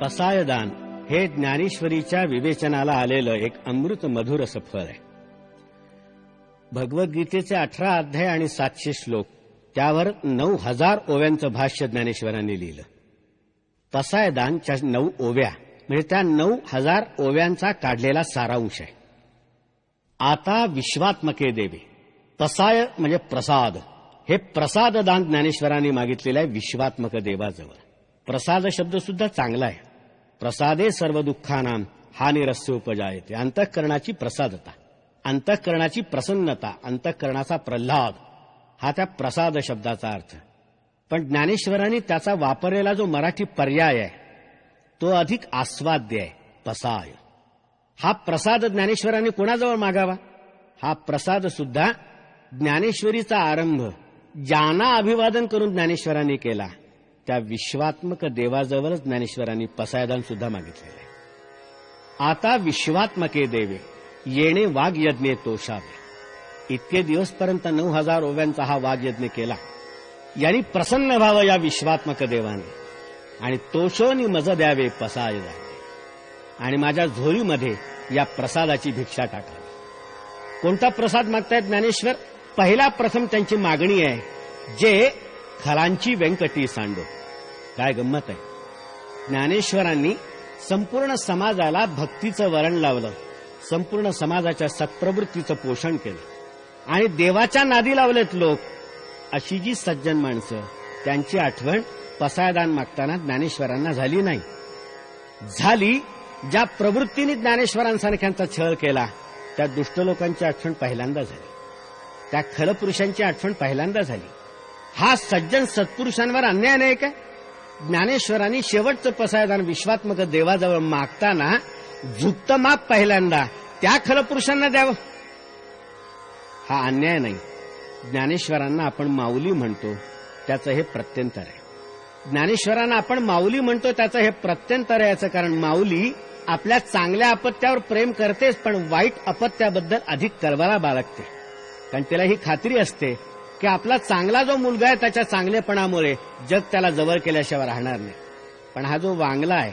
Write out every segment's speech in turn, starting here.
पसायदान हे ज्ञानेश्वरीच्या विवेचनाला आलेलं एक अमृत मधुर असं फळ आहे. भगवद्गीतेचे अठरा अध्याय आणि सातशे श्लोक त्यावर नऊ हजार ओव्यांचं भाष्य ज्ञानेश्वरांनी लिहिलं. पसायदानच्या नऊ ओव्या म्हणजे त्या नऊ हजार ओव्यांचा काढलेला सारांश आहे. आता विश्वात्मके देवे पसाय म्हणजे प्रसाद हे प्रसाद दान ज्ञानेश्वरांनी मागितलेलं आहे विश्वात्मक देवाजवळ. प्रसाद शब्द सुद्धा चांगला आहे. प्रसादे सर्व दुःखानाम हा निरस्य उपजायते. अंतःकरणाची प्रसादता अंतःकरणाची प्रसन्नता अंतःकरणाचा प्रल्हाद हा त्या प्रसाद शब्दाचा अर्थ. पण ज्ञानेश्वरांनी त्याचा वापरलेला जो मराठी पर्याय आहे तो अधिक आस्वाद्य आहे पसाय हा प्रसाद ज्ञानेश्वरांनी कोणाजवळ मागावा? हा प्रसाद सुद्धा ज्ञानेश्वरीचा आरंभ ज्यांना अभिवादन करून ज्ञानेश्वरांनी केला. त्या विश्वात्मक देवाजवळच ज्ञानेश्वरांनी पसायदान सुद्धा मागितलेलं आहे. आता विश्वात्मके देवे येणे वाघयज्ञे तोषावे. इतके दिवसपर्यंत नऊ हजार ओव्यांचा हा वाघयज्ञ केला. यांनी प्रसन्न व्हावं या विश्वात्मक देवाने. आणि तोषोनी मज द्यावे पसाय आणि माझ्या झोरीमध्ये या प्रसादाची भिक्षा टाकावी. कोणता प्रसाद मागतायत ज्ञानेश्वर? पहिला प्रथम त्यांची मागणी आहे जे खलांची व्यंकटी सांडो. काय गंमत आहे? ज्ञानेश्वरांनी संपूर्ण समाजाला भक्तीचं वरण लावलं. संपूर्ण समाजाच्या सत्प्रवृत्तीचं पोषण केलं. आणि देवाच्या नादी लावलेत लोक. अशी जी सज्जन माणसं त्यांची आठवण पसायदान मागताना ज्ञानेश्वरांना झाली नाही. झाली ज्या प्रवृत्तीने ज्ञानेश्वरांसारख्यांचा छळ केला त्या दुष्ट लोकांची आठवण पहिल्यांदा झाली. त्या खलपुरुषांची आठवण पहिल्यांदा झाली. हा सज्जन सत्पुरुषांवर अन्याय नाही का? ज्ञानेश्वरांनी शेवटचं पसायदान विश्वात्मक देवाजवळ मागताना झुकत माप पहिल्यांदा त्या खलपुरुषांना द्यावं. हा अन्याय नाही. ज्ञानेश्वरांना आपण माऊली म्हणतो त्याचं हे प्रत्यंतर आहे. ज्ञानेश्वरांना आपण माऊली म्हणतो त्याचं हे प्रत्यंतर आहे याचं कारण माऊली आपल्या चांगल्या अपत्यावर प्रेम करतेच पण वाईट अपत्याबद्दल अधिक करवाला बाळगते. कारण तिला ही खात्री असते की आपला चांगला जो मुलगा आहे त्याच्या चांगलेपणामुळे जग त्याला जवळ केल्याशिवाय राहणार नाही. पण हा जो वांगला आहे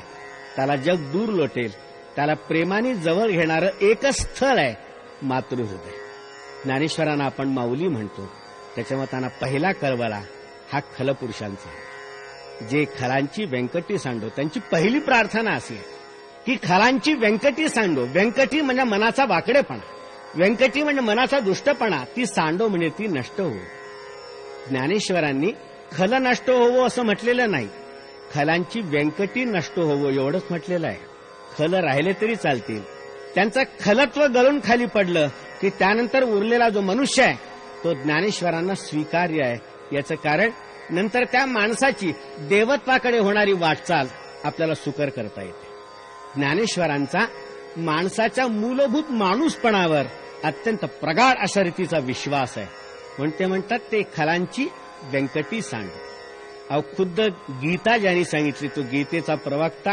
त्याला जग दूर लोटेल त्याला प्रेमाने जवळ घेणारं एकच स्थळ आहे मातृहृदय. ज्ञानेश्वरांना आपण माऊली म्हणतो. त्याच्यामुळे त्यांना पहिला कळवला हा खलपुरुषांचा जे खलांची व्यंकटी सांडो त्यांची पहिली प्रार्थना अशी आहे की खलांची व्यंकटी सांडो व्यंकटी म्हणजे मनाचा वाकडेपणा. व्यंकटी म्हणजे मनाचा दुष्टपणा ती सांडो म्हणजे ती नष्ट हो ज्ञानेश्वरांनी खल नष्ट होवो असं म्हटलेलं नाही. खलांची व्यंकटी नष्ट होवो एवढंच म्हटलेलं आहे. खल राहिले तरी चालतील. त्यांचं खलत्व गळून खाली पडलं की त्यानंतर उरलेला जो मनुष्य आहे तो ज्ञानेश्वरांना स्वीकार्य आहे. याचं कारण नंतर त्या माणसाची देवत्वाकडे होणारी वाटचाल आपल्याला सुकर करता येते. ज्ञानेश्वरांचा माणसाच्या मूलभूत माणूसपणावर अत्यंत प्रगाढ अशा रीतीचा विश्वास आहे. म्हणून ते म्हणतात ते खलांची व्यंकटी सांड. अहो खुद्द गीता ज्यांनी सांगितली तो गीतेचा प्रवक्ता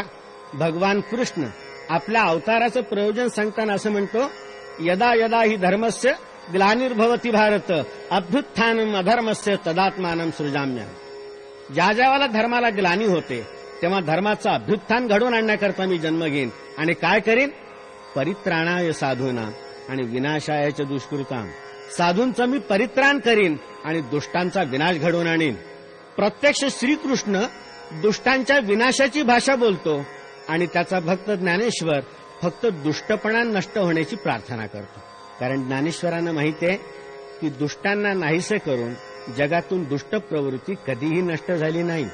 भगवान कृष्ण. आपल्या अवताराचं प्रयोजन सांगताना असं म्हणतो यदा यदा ही धर्मस्य ग्लानिर्भवती भारत अभ्युत्थानम अधर्मस्य तदात्मानम सृजाम्य ज्या ज्यावाला धर्माला ग्लानी होते तेव्हा धर्माचं अभ्युत्थान घडवून आणण्याकरता मी जन्म घेईन. आणि काय करीन? परित्राणाय साधूना. आणि विनाशायाच्या दुष्कृताम साधूंचं मी परित्राण करीन आणि दुष्टांचा विनाश घडवून आणीन. प्रत्यक्ष श्रीकृष्ण दुष्टांच्या विनाशाची भाषा बोलतो आणि त्याचा भक्त ज्ञानेश्वर फक्त दुष्टपणा नष्ट होण्याची प्रार्थना करतो. कारण ज्ञानेश्वरांना माहिती आहे की दुष्टांना नाहीसे करून जगातून दुष्ट प्रवृत्ती कधीही नष्ट झाली नाही.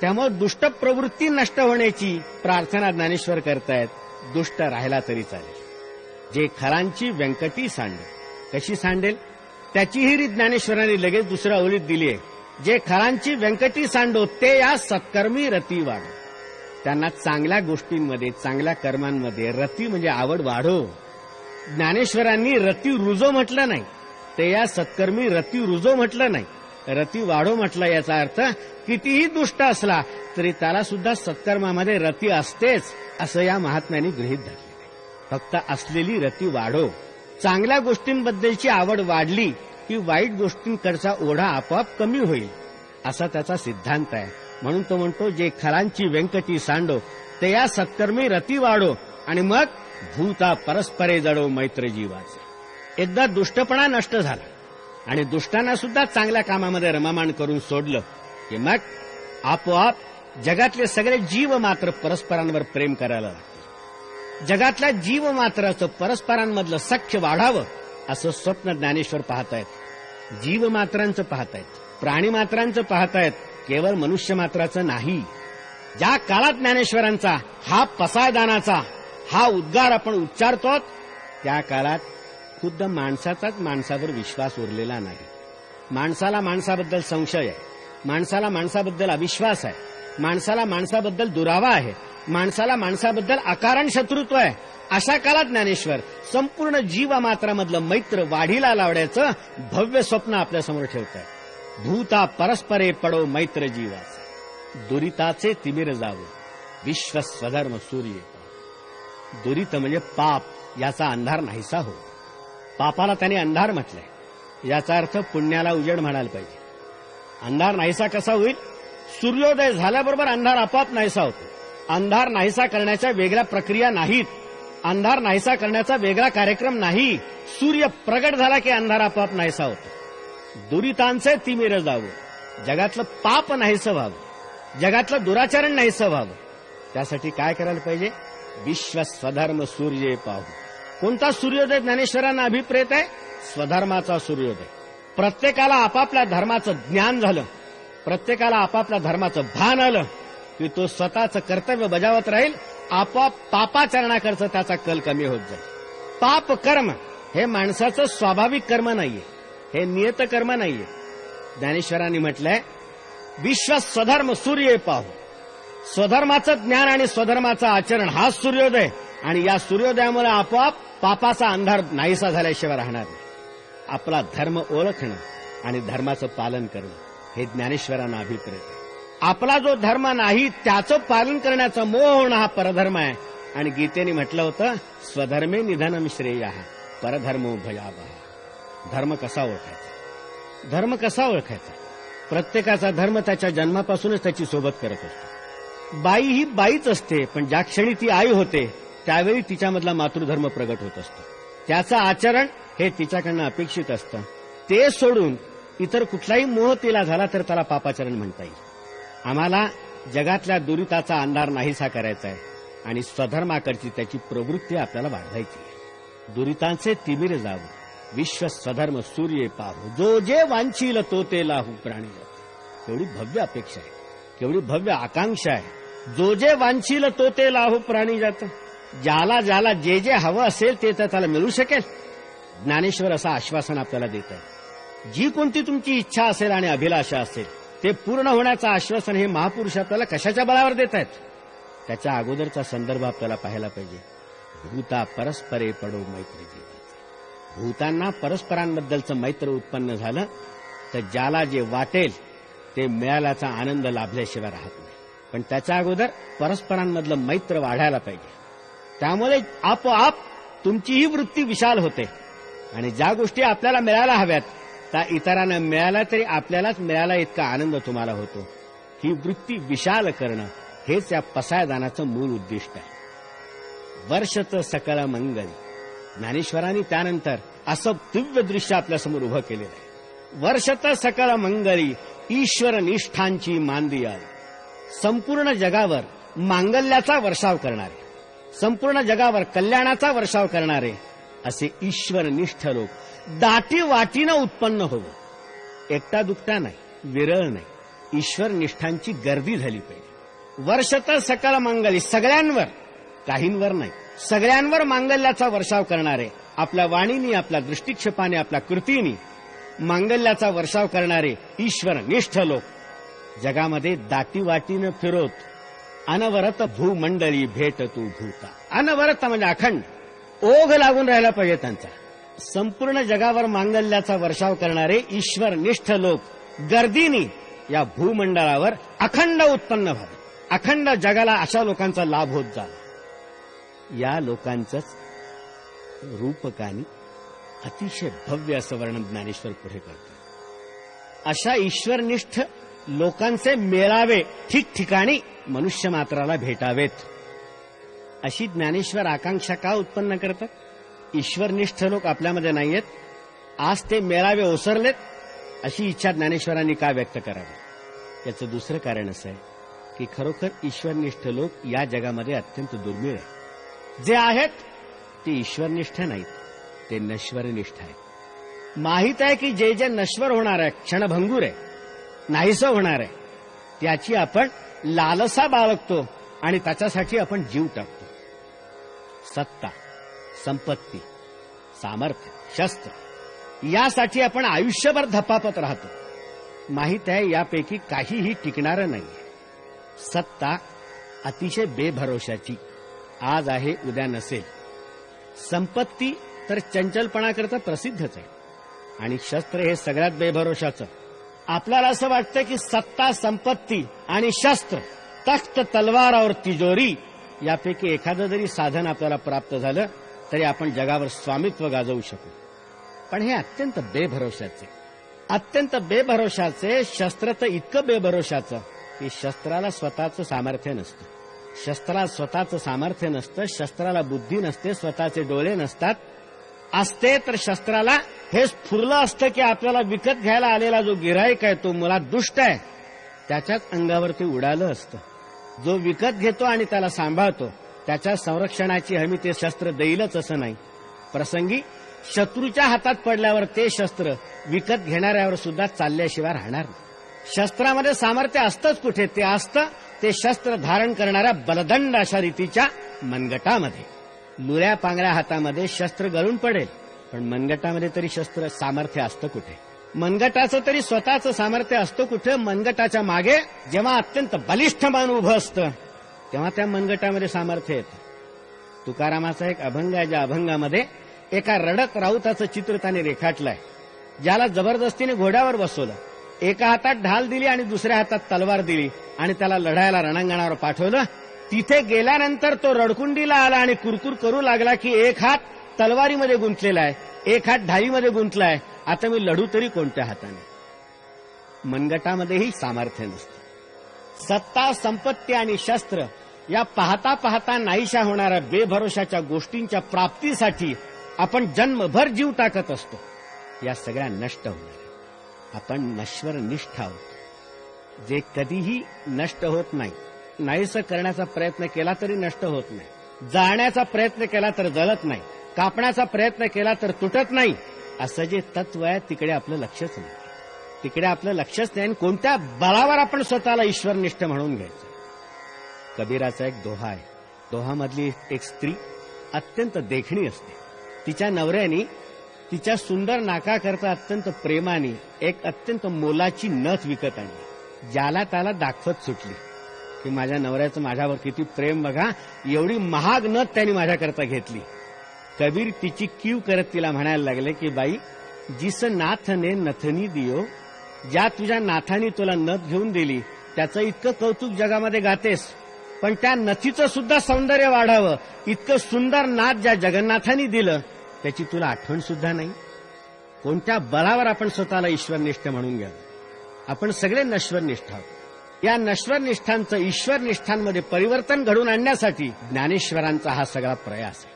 त्यामुळे दुष्ट प्रवृत्ती नष्ट होण्याची प्रार्थना ज्ञानेश्वर करतायत. दुष्ट राहिला तरी चालेल. जे खरांची व्यंकटी सांडेल. कशी सांडेल? त्याचीही रीत ज्ञानेश्वरांनी लगेच दुसऱ्या ओळीत दिली आहे. जे खरांची व्यंकटी सांडो ते या सत्कर्मी रती वाढो. त्यांना चांगल्या गोष्टींमध्ये चांगल्या कर्मांमध्ये रती म्हणजे आवड वाढो. ज्ञानेश्वरांनी रती रुजो म्हटलं नाही. ते या सत्कर्मी रती रुजो म्हटलं नाही. रती वाढो म्हटलं याचा अर्थ कितीही दुष्ट असला तरी त्याला सुद्धा सत्कर्मामध्ये रती असतेच असं या महात्म्यांनी गृहीत धरलं. फक्त असलेली रती वाढो. चांगल्या गोष्टींबद्दलची आवड वाढली की वाईट गोष्टींकडचा ओढा आपोआप कमी होईल असा त्याचा सिद्धांत आहे. म्हणून तो म्हणतो जे खरांची व्यंकटी सांडो ते या सत्कर्मी रती वाढो आणि मग भूता परस्परे जडो मैत्र जीवाचे एकदा दुष्टपणा नष्ट झाला आणि दुष्टांना सुद्धा चांगल्या कामामध्ये रमामाण करून सोडलं की मग आपोआप जगातले सगळे जीव मात्र परस्परांवर प्रेम करायला लागतात जगातल्या जीव मात्राचं परस्परांमधलं सख्य वाढावं असं स्वप्न ज्ञानेश्वर पाहतायत. जीव मात्रांचं पाहतायत. प्राणी मात्रांचं पाहतायत. केवळ मनुष्य मात्राचं नाही. ज्या काळात ज्ञानेश्वरांचा हा पसायदानाचा हा उद्गार आपण उच्चारतो त्या काळात खुद्द माणसाचाच माणसावर विश्वास उरलेला नाही. माणसाला माणसाबद्दल संशय आहे. माणसाला माणसाबद्दल अविश्वास आहे. माणसाला माणसाबद्दल दुरावा आहे. माणसाला माणसाबद्दल अकारण शत्रुत्व आहे. अशा काळात ज्ञानेश्वर संपूर्ण जीवमात्रामधलं मैत्र वाढीला लावण्याचं भव्य स्वप्न आपल्यासमोर ठेवत आहे भूता परस्परे पडो मैत्र जीवाचे. दुरिताचे तिमिर जावो. विश्व स्वधर्म सूर्य दुरित म्हणजे पाप याचा अंधार नाहीसा हो. पापाला त्याने अंधार म्हटलंय. याचा अर्थ पुण्याला उजेड म्हणायला पाहिजे. अंधार नाहीसा कसा होईल? सूर्योदय झाल्याबरोबर अंधार आपोआप नाहीसा होतो. अंधार नाहीसा करण्याच्या वेगळ्या प्रक्रिया नाहीत. अंधार नाहीसा करण्याचा वेगळा कार्यक्रम नाही. सूर्य प्रगट झाला की अंधार आपोआप नाहीसा होतो. दुरितांचे तिमिर जावं. जगातलं पाप नाहीसं व्हावं. जगातलं दुराचरण नाहीसं व्हावं. त्यासाठी काय करायला पाहिजे? विश्व स्वधर्म सूर्य पाहू. कोणता सूर्योदय ज्ञानेश्वरांना अभिप्रेत आहे? स्वधर्माचा सूर्योदय. प्रत्येकाला आपापल्या धर्माचं ज्ञान झालं. प्रत्येकाला आपापल्या धर्माचं भान आलं. की तो स्वतःचं कर्तव्य बजावत राहील आपोआप पापाचरणाकडचं त्याचा कल कमी होत जाईल. पाप कर्म हे माणसाचं स्वाभाविक कर्म नाहीये. हे नियत कर्म नाहीये. ज्ञानेश्वरांनी म्हटलंय विश्व स्वधर्म सूर्य पाहू. स्वधर्माचं ज्ञान आणि स्वधर्माचं आचरण हा सूर्योदय आणि या सूर्योदयामुळे आपोआप पापाचा अंधार नाहीसा झाल्याशिवाय राहणार नाही. आपला धर्म ओळखणं आणि धर्माचं पालन करणं हे ज्ञानेश्वरांना अभिप्रेत आहे. आपला जो धर्म नाही त्याचं पालन करण्याचा मोह होणं हा परधर्म आहे. आणि गीतेने म्हटलं होतं स्वधर्मे निधनम श्रेय परधर्मो भयावह. धर्म कसा ओळखायचा? धर्म कसा ओळखायचा? प्रत्येकाचा धर्म त्याच्या जन्मापासूनच त्याची सोबत करत असतो. बाई ही बाईच असते पण ज्या क्षणी ती आई होते त्यावेळी तिच्यामधला मातृधर्म प्रगट होत असतो. त्याचं आचरण हे तिच्याकडनं अपेक्षित असतं. ते सोडून इतर कुठलाही मोह तिला झाला तर त्याला पापाचरण म्हणता येईल. आम्हाला जगातल्या दुरिताचा अंधार नाहीसा करायचा आहे आणि स्वधर्माकडची त्याची प्रवृत्ती आपल्याला वाढवायची आहे. दुरितांचे तिमिर जावं विश्व स्वधर्म सूर्य पाहू जो जे वांछील तो ते लाहू प्राणी केवढी भव्य अपेक्षा आहे केवढी भव्य आकांक्षा आहे. जो जे वांछील तो ते लाहू प्राणी जात. ज्याला ज्याला जे जे हवं असेल ते तर त्याला मिळू शकेल. ज्ञानेश्वर असं आश्वासन आपल्याला देत आहे. जी कोणती तुमची इच्छा असेल आणि अभिलाषा असेल ते पूर्ण होण्याचं आश्वासन हे महापुरुष आपल्याला कशाच्या बळावर देत आहेत? त्याच्या अगोदरचा संदर्भ आपल्याला पाहायला पाहिजे. भूता परस्परे पडो मैत्री जीवाचे भूतांना परस्परांबद्दलचं मैत्र उत्पन्न झालं तर ज्याला जे वाटेल ते मिळाल्याचा आनंद लाभल्याशिवाय राहत नाही. पण त्याच्या अगोदर परस्परांमधलं मैत्र वाढायला पाहिजे. त्यामुळे आपोआप तुमचीही वृत्ती विशाल होते. आणि ज्या गोष्टी आपल्याला मिळायला हव्यात त्या इतरांना मिळाला तरी आपल्यालाच मिळाला इतका आनंद तुम्हाला होतो. ही वृत्ती विशाल करणं हेच या पसायदानाचं मूळ उद्दिष्ट आहे. वर्षचं सकळ मंगल. ज्ञानेश्वरांनी त्यानंतर असं दिव्य दृश्य आपल्यासमोर उभं केलेलं आहे. वर्षत सकळ मंगली ईश्वर निष्ठांची मांदी आली संपूर्ण जगावर मांगल्याचा वर्षाव करणारे संपूर्ण जगावर कल्याणाचा वर्षाव करणारे असे ईश्वरनिष्ठ लोक दाटी वाटीनं उत्पन्न होवं. एकटा दुकटा नाही विरळ नाही. ईश्वर निष्ठांची गर्दी झाली पाहिजे. वर्ष तर सकल मांगली सगळ्यांवर. काहींवर नाही सगळ्यांवर मांगल्याचा वर्षाव करणारे आपल्या वाणीनी आपल्या दृष्टिक्षेपाने आपल्या कृतीनी मांगल्याचा वर्षाव करणारे ईश्वर निष्ठ लोक. जगामध्ये दाटी वाटीनं फिरोत अनवरत भूमंडळी भेट तू भूता. अनवरत म्हणजे अखंड. ओघ लागून राहिला पाहिजे त्यांचा. संपूर्ण जगावर मांगल्याचा वर्षाव करणारे ईश्वर निष्ठ लोक गर्दीनी या भूमंडळावर अखंड उत्पन्न व्हावे. अखंड जगाला अशा लोकांचा लाभ होत जावा. या लोकांचंच रूपकानी अतिशय भव्य असं वर्णन ज्ञानेश्वर पुढे करतो अशा ईश्वरनिष्ठ लोकांचे मेळावे ठिकठिकाणी मनुष्य मात्राला भेटावेत. अशी ज्ञानेश्वर आकांक्षा का उत्पन्न करतात? ईश्वरनिष्ठ लोक आपल्यामध्ये नाहीयेत. आज ते मेळावे ओसरलेत अशी इच्छा ज्ञानेश्वरांनी का व्यक्त करावी? याचं दुसरं कारण असं आहे की खरोखर ईश्वरनिष्ठ लोक या जगामध्ये अत्यंत दुर्मिळ आहे जे आहेत ते ईश्वरनिष्ठ नाहीत ते नश्वरनिष्ठ आहेत. माहीत आहे की जे जे नश्वर होणार आहे क्षणभंगूर आहे नाहीसं होणार आहे त्याची आपण लालसा बाळगतो आणि त्याच्यासाठी आपण जीव टाकतो. सत्ता. संपत्ती सामर्थ्य शस्त्र यासाठी आपण आयुष्यभर धपापत राहतो. माहीत आहे यापैकी काहीही टिकणारं नाही सत्ता अतिशय बेभरोशाची आज आहे उद्या नसेल. संपत्ती तर चंचलपणाकरता प्रसिद्धच आहे. आणि शस्त्र हे सगळ्यात बेभरोशाचं आपल्याला असं वाटतं की सत्ता संपत्ती आणि शस्त्र तख्त तलवार और तिजोरी यापैकी एखादं जरी साधन आपल्याला प्राप्त झालं तरी आपण जगावर स्वामित्व गाजवू शकू. पण हे अत्यंत बेभरोशाचे अत्यंत बेभरोशाचे शस्त्र तर इतकं बेभरोशाचं की शस्त्राला स्वतःचं सामर्थ्य नसतं. शस्त्राला स्वतःचं सामर्थ्य नसतं शस्त्राला बुद्धी नसते स्वतःचे डोळे नसतात. असते तर शस्त्राला हे स्फुरलं असतं की आपल्याला विकत घ्यायला आलेला जो गिराईक आहे तो मुळात दुष्ट आहे. त्याच्याच अंगावरती उडालं असतं. जो विकत घेतो आणि त्याला सांभाळतो त्याच्या संरक्षणाची हमी ते शस्त्र देईलच असं नाही. प्रसंगी शत्रूच्या हातात पडल्यावर ते शस्त्र विकत घेणाऱ्यावर सुद्धा चालल्याशिवाय राहणार नाही. शस्त्रामध्ये सामर्थ्य असतंच कुठे? ते असतं ते शस्त्र धारण करणाऱ्या बलदंड अशा रीतीच्या मनगटामध्ये. लुऱ्या पांगऱ्या हातामध्ये शस्त्र गळून पडेल पण मनगटामध्ये तरी शस्त्र सामर्थ्य असतं कुठे? मनगटाचं तरी स्वतःचं सामर्थ्य असतं कुठे? मनगटाच्या मागे जेव्हा अत्यंत बलिष्ठ मान उभं असतं तेव्हा त्या मनगटामध्ये सामर्थ्य येतं. तुकारामाचा एक अभंग आहे ज्या अभंगामध्ये एका रडत राऊताचं चित्र त्याने रेखाटलंय. ज्याला जबरदस्तीने घोड्यावर बसवलं. एका हातात ढाल दिली आणि दुसऱ्या हातात तलवार दिली आणि त्याला लढायला रणांगणावर पाठवलं. तिथे गेल्यानंतर तो रडकुंडीला आला आणि कुरकुर करू लागला की एक हात तलवारीमध्ये गुंतलेला आहे एक हात ढालीमध्ये गुंतलाय. आता मी लढू तरी कोणत्या हाताने? मनगटामध्येही सामर्थ्य नसतं. सत्ता संपत्ती आणि शस्त्र या पाहता पाहता नाहीशा होणाऱ्या बेभरोशाच्या गोष्टींच्या प्राप्तीसाठी आपण जन्मभर जीव टाकत असतो. या सगळ्या नष्ट होणार आपण नश्वर निष्ठ आहोत जे कधीही नष्ट होत नाही नाहीसं करण्याचा प्रयत्न केला तरी नष्ट होत नाही. जाळण्याचा प्रयत्न केला तर जळत नाही. कापण्याचा प्रयत्न केला तर तुटत नाही. असं जे तत्व आहे तिकडे आपलं लक्षच नाही. तिकडे आपलं लक्षच नाही आणि कोणत्या बळावर आपण स्वतःला ईश्वरनिष्ठ म्हणून घ्यायचं? कबीराचा एक दोहा आहे. दोहामधली एक स्त्री अत्यंत देखणी असते. तिच्या नवऱ्याने तिच्या सुंदर नाकाकरता अत्यंत प्रेमाने एक अत्यंत मोलाची नथ विकत आणली. ज्याला त्याला दाखवत सुटली. की माझ्या नवऱ्याचं माझ्यावर किती प्रेम बघा एवढी महाग नथ त्यांनी माझ्याकरता घेतली. कबीर तिची कीव करत तिला म्हणायला लागले की बाई जिस नाथने नथनी दियो ज्या तुझ्या नाथाने तुला नथ घेऊन दिली त्याचं इतकं कौतुक जगामध्ये गातेस. पण त्या नथीचं सुद्धा सौंदर्य वाढावं इतकं सुंदर नाथ ज्या जगन्नाथांनी दिलं त्याची तुला आठवण सुद्धा नाही. कोणत्या बळावर आपण स्वतःला ईश्वरनिष्ठ म्हणून घ्यावं? आपण सगळे नश्वरनिष्ठ आहोत. या नश्वरनिष्ठांचं ईश्वरनिष्ठांमध्ये परिवर्तन घडून आणण्यासाठी ज्ञानेश्वरांचा हा सगळा प्रयास आहे.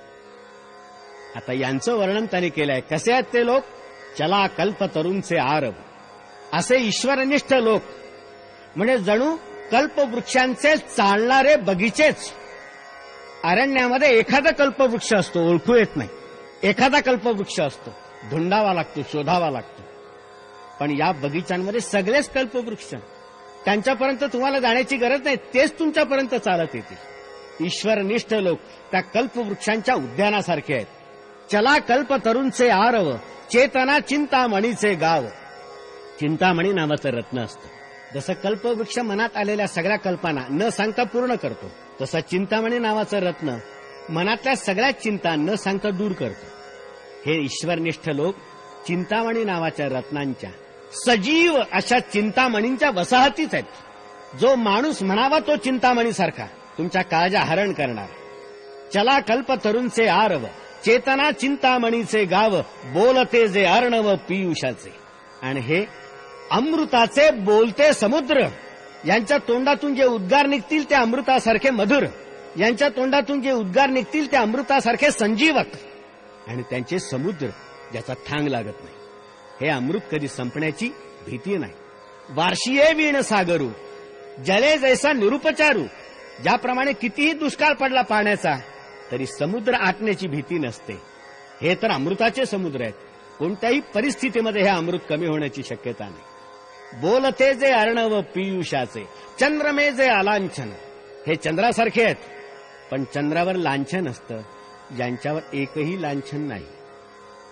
आता यांचं वर्णन त्यांनी केलंय. कसे आहेत ते लोक? चला कल्प तरुणचे आरभ असे ईश्वरनिष्ठ लोक. म्हणजे जणू कल्पवृक्षांचे चालणारे बगीचेच. अरण्यामध्ये एखादा कल्पवृक्ष असतो ओळखू येत नाही. एखादा कल्पवृक्ष असतो धुंडावा लागतो शोधावा लागतो. पण या बगीचांमध्ये सगळेच कल्पवृक्ष. त्यांच्यापर्यंत तुम्हाला जाण्याची गरज नाही तेच तुमच्यापर्यंत चालत येतील. ईश्वरनिष्ठ लोक त्या कल्पवृक्षांच्या उद्यानासारखे आहेत. चला कल्प तरुणचे आरव चेतना चिंतामणीचे गाव. चिंतामणी नावाचं रत्न असतं. जसं कल्पवृक्ष मनात आलेल्या सगळ्या कल्पना न सांगता पूर्ण करतो तसं चिंतामणी नावाचं रत्न मनातल्या सगळ्या चिंता न सांगता दूर करतो. हे ईश्वरनिष्ठ लोक चिंतामणी नावाच्या रत्नांच्या सजीव अशा चिंतामणींच्या वसाहतीच आहेत. जो माणूस म्हणावा तो चिंतामणीसारखा तुमच्या काळजा हरण करणार. चला कल्प तरुणचे आरव चेतना चिंतामणीचे गाव बोलते जे अर्णव पियुषाचे. आणि हे अमृताचे बोलते समुद्र. यांच्या तोंडातून जे उद्गार निघतील ते अमृतासारखे मधुर. यांच्या तोंडातून जे उद्गार निघतील ते अमृतासारखे संजीवक. आणि त्यांचे समुद्र ज्याचा थांग लागत नाही. हे अमृत कधी संपण्याची भीती नाही. वार्षिये वीण सागरू. जले जैसा निरुपचारू. ज्याप्रमाणे कितीही दुष्काळ पडला पाण्याचा तरी समुद्र आटण्याची भीती नसते. हे तर अमृताचे समुद्र आहेत. कोणत्याही परिस्थितीमध्ये हे अमृत कमी होण्याची शक्यता नाही. बोलते जे अर्णव पियुषाचे चंद्रमे जे आलांछन. हे चंद्रासारखे आहेत पण चंद्रावर लांछन असतं ज्यांच्यावर एकही लांछन नाही.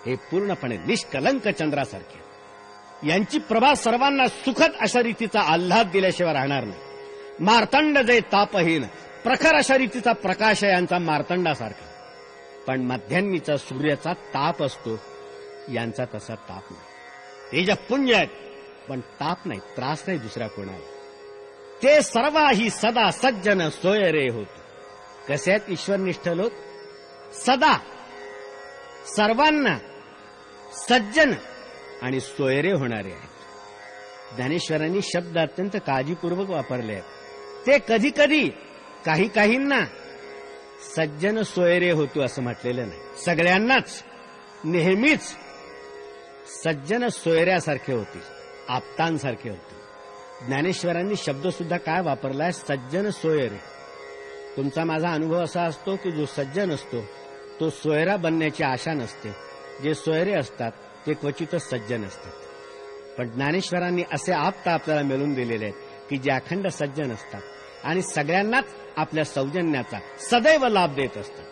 हे पूर्णपणे निष्कलंक चंद्रासारखे यांची प्रभा सर्वांना सुखद अशा रीतीचा आल्हाद दिल्याशिवाय राहणार नाही. मार्तंड जे तापहीन प्रखर अशा रीतीचा प्रकाश आहे यांचा मार्तंडासारखा. पण मध्यान्नीचा सूर्याचा ताप असतो यांचा तसा ताप नाही. ते जे पुण्य आहेत पण ताप नाही त्रास नाही दुसऱ्या कोणाला. ते सर्वाही सदा सज्जन सोयरे होत. कसे आहेत ईश्वरनिष्ठ लोक? सदा. सर्वांना सज्जन आणि सोयरे होणारे आहेत. ज्ञानेश्वरांनी शब्द अत्यंत काळजीपूर्वक वापरले आहेत. ते कधी कधी काही काहींना सज्जन सोयरे होतो असं म्हटलेलं नाही. सगळ्यांनाच नेहमीच सज्जन सोयऱ्यासारखे होतील आप्तांसारखे होते. ज्ञानेश्वरांनी शब्द सुद्धा काय वापरलाय? सज्जन सोयरे. तुमचा माझा अनुभव असा असतो की जो सज्जन असतो तो सोयरा बनण्याची आशा नसते. जे सोयरे असतात ते क्वचितच सज्जन असतात. पण ज्ञानेश्वरांनी असे आप्त आपल्याला मिळून दिलेले आहेत की जे अखंड सज्जन असतात आणि सगळ्यांनाच आपल्या सौजन्याचा सदैव लाभ देत असतात.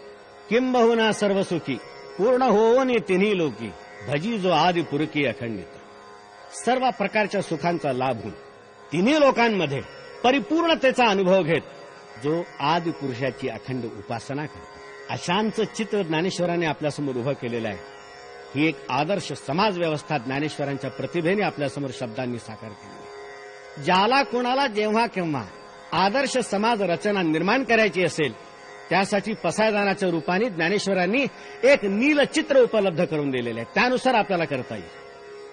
किंबहुना सर्व सुखी पूर्ण होऊन तिन्ही लोकी भजी जो आदि पुरकी अखंडित. सर्व प्रकारच्या सुखांचा लाभ होऊन तिन्ही लोकांमध्ये परिपूर्णतेचा अनुभव घेत जो आदि पुरुषाची अखंड उपासना करतो. अशांचं चित्र ज्ञानेश्वरांनी आपल्यासमोर उभं केलेलं आहे. ही एक आदर्श समाज व्यवस्था ज्ञानेश्वरांच्या प्रतिभेने आपल्यासमोर शब्दांनी साकार केली ज्याला कोणाला जेव्हा केव्हा आदर्श समाज रचना निर्माण करायची असेल त्यासाठी पसायदानाच्या रूपाने ज्ञानेश्वरांनी एक नील चित्र उपलब्ध करून दिलेले आहे. त्यानुसार आपल्याला करता येईल.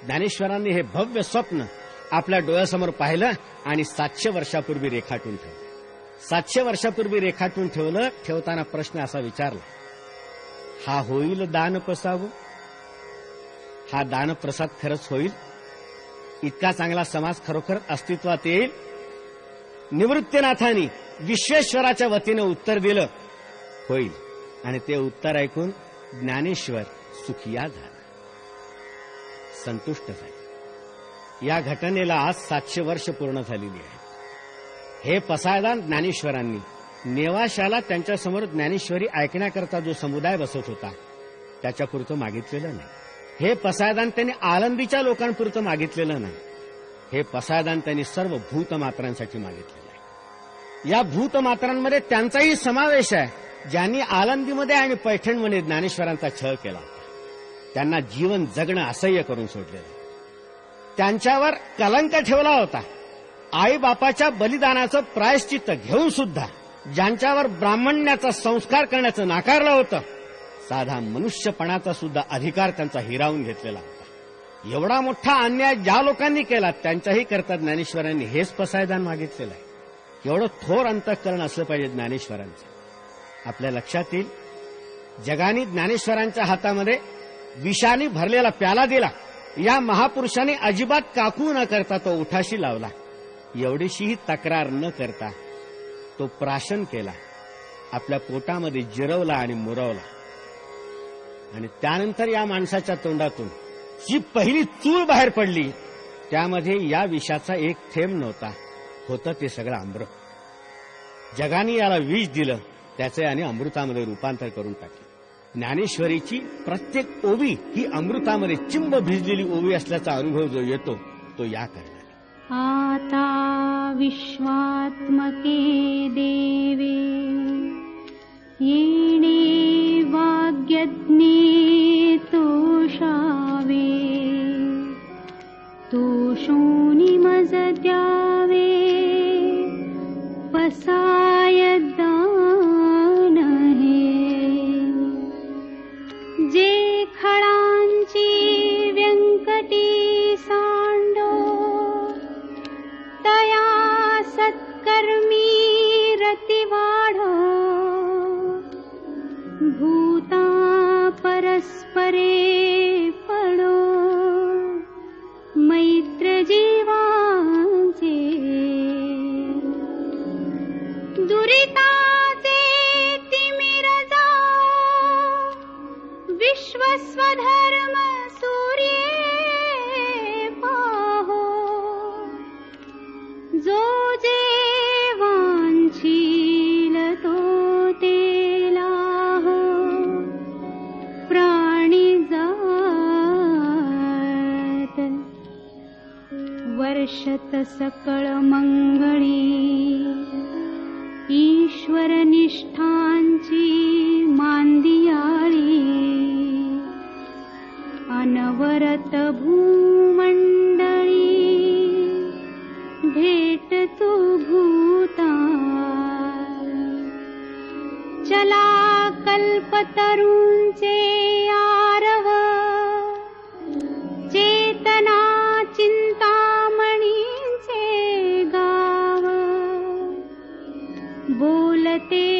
ज्ञानेश्वरांनी हे भव्य स्वप्न आपल्या डोळ्यासमोर पाहिलं आणि सातशे वर्षापूर्वी रेखाटून ठेवलं. सातशे वर्षापूर्वी रेखाटून ठेवलं ठेवताना प्रश्न असा विचारला हा होईल दान पसावं हो? हा दान प्रसाद खरंच होईल? इतका चांगला समाज खरोखर अस्तित्वात येईल? निवृत्तीनाथांनी विश्वेश्वराच्या वतीनं उत्तर दिलं होईल. आणि ते उत्तर ऐकून ज्ञानेश्वर सुखिया झाला. संतुष्ट झाले. या घटनेला आज सातशे वर्ष पूर्ण झालेली आहेत हे पसायदान ज्ञानेश्वरांनी नेवाशाला त्यांच्यासमोर ज्ञानेश्वरी ऐकण्याकरता जो समुदाय बसत होता त्याच्यापुरतं मागितलेलं नाही. हे पसायदान त्यांनी आळंदीच्या लोकांपुरतं मागितलेलं नाही. हे पसायदान त्यांनी सर्व भूतमात्रांसाठी मागितलेलं आहे. या भूतमात्रांमध्ये त्यांचाही समावेश आहे. ज्यांनी आळंदीमध्ये आणि पैठणमध्ये ज्ञानेश्वरांचा छळ केला त्यांना जीवन जगणं असह्य करून सोडलेलं. त्यांच्यावर कलंक ठेवला होता. आई बापाच्या बलिदानाचं प्रायश्चित्त घेऊन सुद्धा ज्यांच्यावर ब्राह्मण्याचा संस्कार करण्याचं नाकारलं होतं साधा मनुष्यपणाचा सुद्धा अधिकार त्यांचा हिरावून घेतलेला होता. एवढा मोठा अन्याय ज्या लोकांनी केला त्यांच्याही करता ज्ञानेश्वरांनी हेच पसायदान मागितलेलं आहे. एवढं थोर अंतःकरण असलं पाहिजे ज्ञानेश्वरांचं. आपल्या लक्षात येईल जगाने ज्ञानेश्वरांच्या हातामध्ये विषाने भरलेला प्याला दिला. या महापुरुषाने अजिबात काकू न करता तो उठाशी लावला. एवढीशीही तक्रार न करता तो प्राशन केला. आपल्या पोटामध्ये जिरवला आणि मुरवला. आणि त्यानंतर या माणसाच्या तोंडातून जी पहिली चूळ बाहेर पडली त्यामध्ये या विषाचा एक थेंब नव्हता. होतं ते सगळं अमृत जगाने याला विष दिलं त्याचे आणि अमृतामध्ये रूपांतर करून टाकले. ज्ञानेश्वरीची प्रत्येक ओवी ही अमृतामध्ये चिंब भिजलेली ओवी असल्याचा अनुभव जो येतो तो या करणारे. आता विश्वात्मके देवे येणे वाग्यज्ञे तोषावे तोषोनि मज शत सकल मङ्गली ईश्वरनिष्ठां जी मादिया अनवरत भूमण्डळी भेट तु भूता चलाकल्पतरु जगते